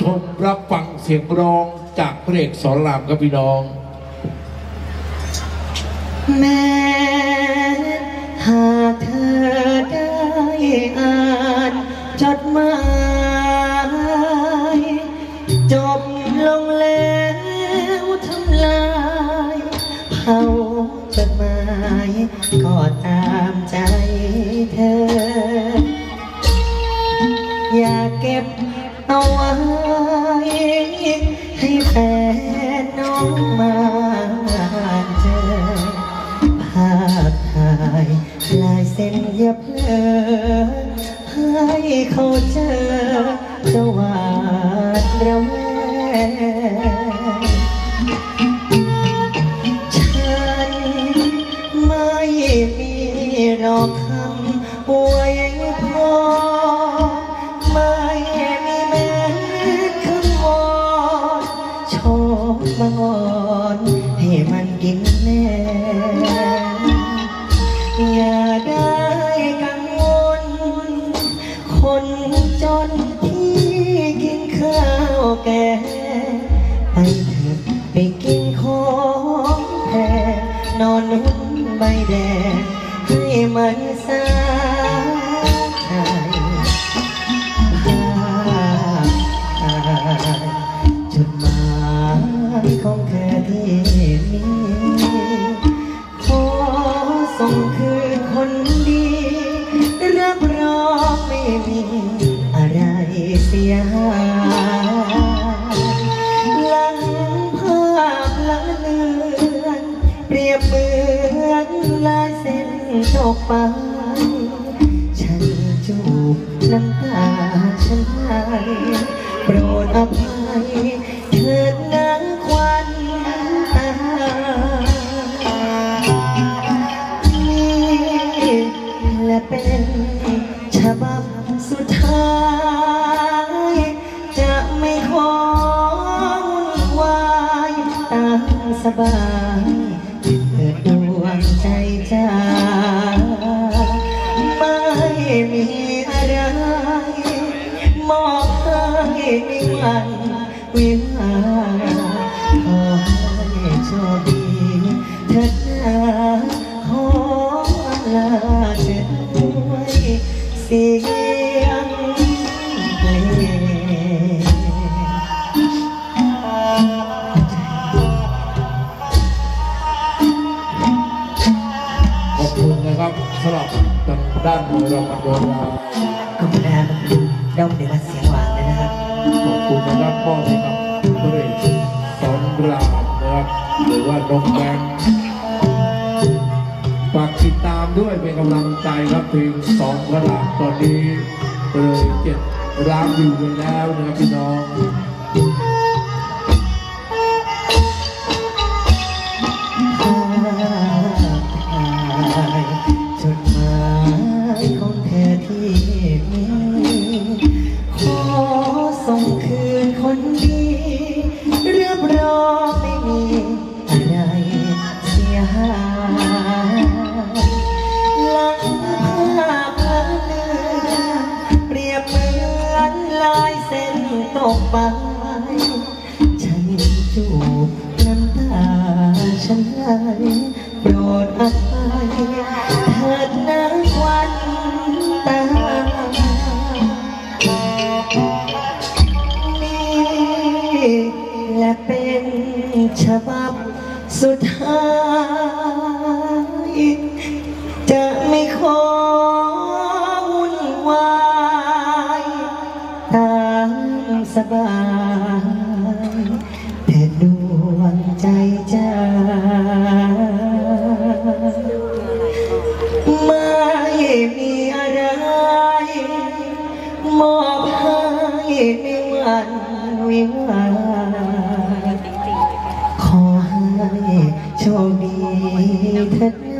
ชมรับฟังเสียงร้องจากพระเอกสอนรามครับพี่น้อง แม้หากเธอได้อ่านจดหมายจบลงแล้วทำลายเผาจดหมายก็ตามใจเธอ อย่าเก็บ เอาไว้ให้แฟนน้องมาเจอภาพถ่ายลายเส้นเย็บเลอให้เขาเจอจะหวาดระแวง แดงให้มันสาใจภาพถ่ายจดหมายของเธอที่มีขอส่งคืนคนดีรับรองไม่มีอะไรเสียหาย ตกไป ฉันจูบน้ำตาฉันให้โปรดอภัยเถิดนางควันตานี่และเป็นฉบับสุดท้าย จะไม่ขอวุ่นวายตามสบาย วิวาขอให้โชคดีเถิดนาขอลาเธอด้วยเสียงเพลงขอบคุณนะครับสำหรับทางด้านมวยรางวัลโบราณขอบคุณนะครับด้อมเดือดเสียงหวาน อบคุณนะครับพ่อให้กับพระเอกสอนรามนะครับหรือว่าน้องแบงค์ฝากติดตามด้วยเป็นกำลังใจครับเพลงสองพระรามตอนนี้เลยเจ็ดร้านอยู่ไปแล้วนะครับพี่น้องจดหมายของเธอที่มีขอส่ง จูบน้ำตาฉันไหลโปรดอภัยเถิดนะวันตานี่และเป็นฉบับสุดท้าย จะไม่ขอวุ่นวายตามสบาย มอบให้ไม่วันวิวาขอให้โชคดีเถิด